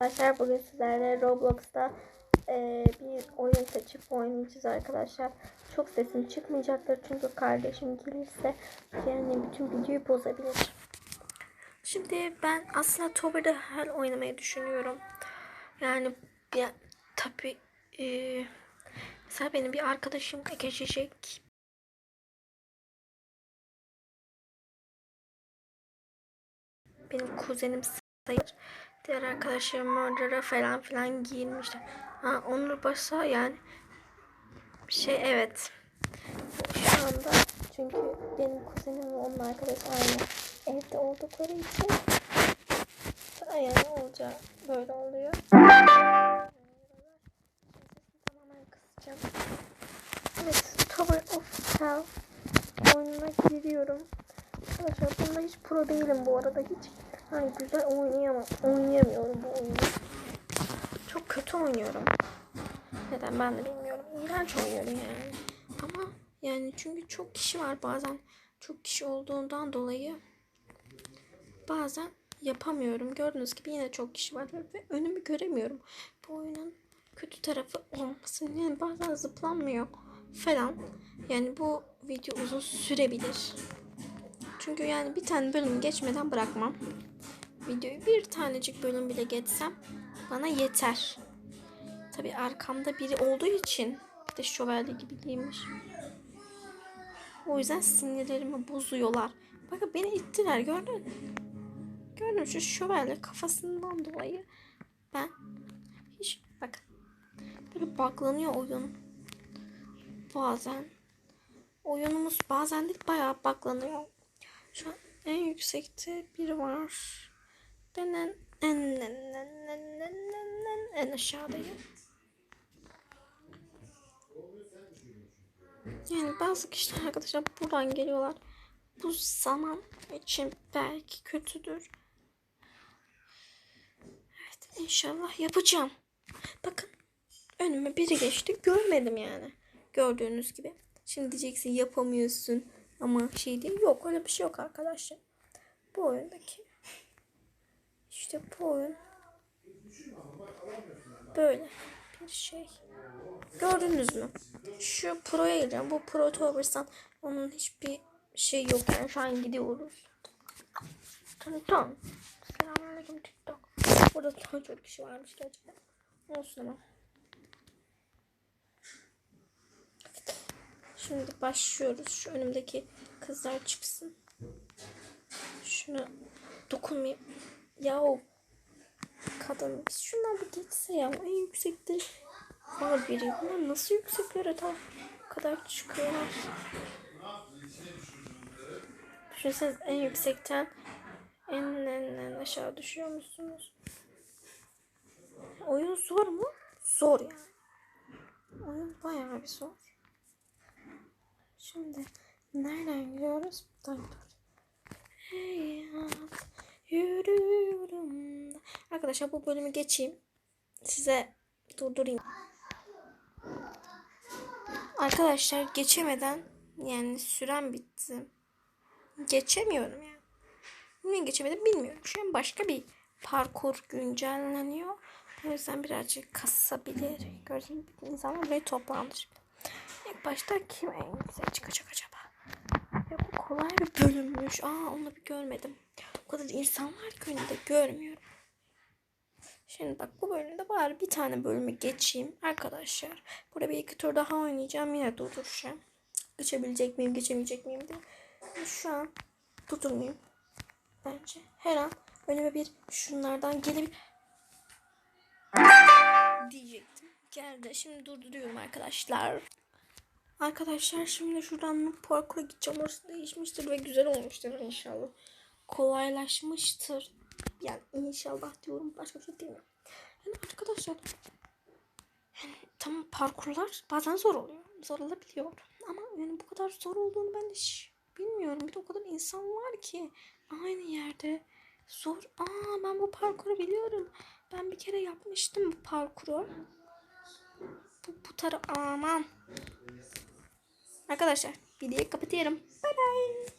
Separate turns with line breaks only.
Arkadaşlar bugün sizlerle Roblox'ta eee, bir oyun seçip oynayacağız arkadaşlar. Çok sesim çıkmayacaktır çünkü kardeşim gelirse yani bütün videoyu bozabilir. Şimdi ben aslında Tower'da Hell oynamayı düşünüyorum. Yani ya, tabii eee, mesela benim bir arkadaşım geçecek. Benim kuzenim sayılır. Diğer arkadaşlarım Murder'a falan filan giyinmişler. Ha Onur Basa yani şey evet. Şu anda çünkü benim kuzenim ve onun arkadaşı aynı evde oldukları için yani olacağı böyle oluyor. Tamamen kısacağım. Evet, Tower of Hell oyununa giriyorum. Arkadaşlar bunda hiç pro değilim bu arada hiç. Hani güzel oynayamam. Oynayamıyorum bu oyunu. Çok kötü oynuyorum. Neden ben de bilmiyorum. İğrenç oynuyorum yani. Ama yani çünkü çok kişi var bazen. Çok kişi olduğundan dolayı bazen yapamıyorum. Gördüğünüz gibi yine çok kişi var ve önümü göremiyorum. Bu oyunun kötü tarafı olması. Yani bazen zıplanmıyor falan. Yani bu video uzun sürebilir. Çünkü yani bir tane bölüm geçmeden bırakmam. Videoyu bir tanecik bölüm bile geçsem bana yeter. Tabi arkamda biri olduğu için bir de şövalye gibi giymiş. O yüzden sinirlerimi bozuyorlar. Bakın beni ittiler gördün mü? Gördün mü şu şövalye kafasından dolayı ben hiç bakın böyle baklanıyor oyun. Bazen oyunumuz bazen değil bayağı baklanıyor. Şu an en yüksekte biri var. En, en, en, aşağıdayım. Yani bazı kişiler arkadaşlar buradan geliyorlar. Bu zaman için belki kötüdür. Evet inşallah yapacağım. Bakın önüme biri geçti görmedim yani. Gördüğünüz gibi. Şimdi diyeceksin yapamıyorsun ama şey diye yok öyle bir şey yok arkadaşlar. Bu oyundaki işte bu oyun böyle bir şey. Gördünüz mü? Şu pro'ya gireceğim. Bu pro Towers'tan onun hiçbir şey yok yani şu an gidiyoruz. Tamam. Selamünaleyküm TikTok. Burada daha çok kişi varmış gerçekten. Olsun ama. Şimdi başlıyoruz. Şu önümdeki kızlar çıksın. Şunu dokunmayayım. Ya o kadın biz şundan bir geçse ya. En yüksekte var biri. Bunlar nasıl yükseklere ta kadar çıkıyorlar. Düşünseniz en yüksekten en, en, en aşağı düşüyor musunuz? Oyun zor mu? Zor yani. Oyun bayağı bir zor. Şimdi nereden gidiyoruz? Buradan gidiyoruz. Hey hayat, yürüyorum. Arkadaşlar bu bölümü geçeyim. Size durdurayım. Arkadaşlar geçemeden yani süren bitti. Geçemiyorum yani. Niye geçemedim bilmiyorum. Şu an başka bir parkur güncelleniyor. O yüzden birazcık kasabilir. Gördüğünüz gibi insanlar buraya toplandı. İlk başta kim en yüksek çıkacak acaba? Ya bu kolay bir bölümmüş. Aa onu bir görmedim. Kadar insan var ki önünde görmüyorum. Şimdi bak bu bölümde bari bir tane bölümü geçeyim arkadaşlar. Burada bir iki tur daha oynayacağım. Yine durduracağım. Geçebilecek miyim geçemeyecek miyim diye. Şu an durdurmayayım. Bence her an önüme bir şunlardan gelebilir. Diyecektim. Geldi. Şimdi durduruyorum arkadaşlar. Arkadaşlar şimdi şuradan parkura gideceğim. Orası değişmiştir ve güzel olmuştur inşallah. Kolaylaşmıştır. Yani inşallah diyorum. Başka bir şey demiyorum. Yani arkadaşlar yani tamam parkurlar bazen zor oluyor. Zor olabiliyor. Ama yani bu kadar zor olduğunu ben hiç bilmiyorum. Bir de o kadar insan var ki aynı yerde. Zor. Aa ben bu parkuru biliyorum. Ben bir kere yapmıştım bu parkuru. Bu, bu taraf aman. Arkadaşlar videoyu kapatıyorum. Bye bye.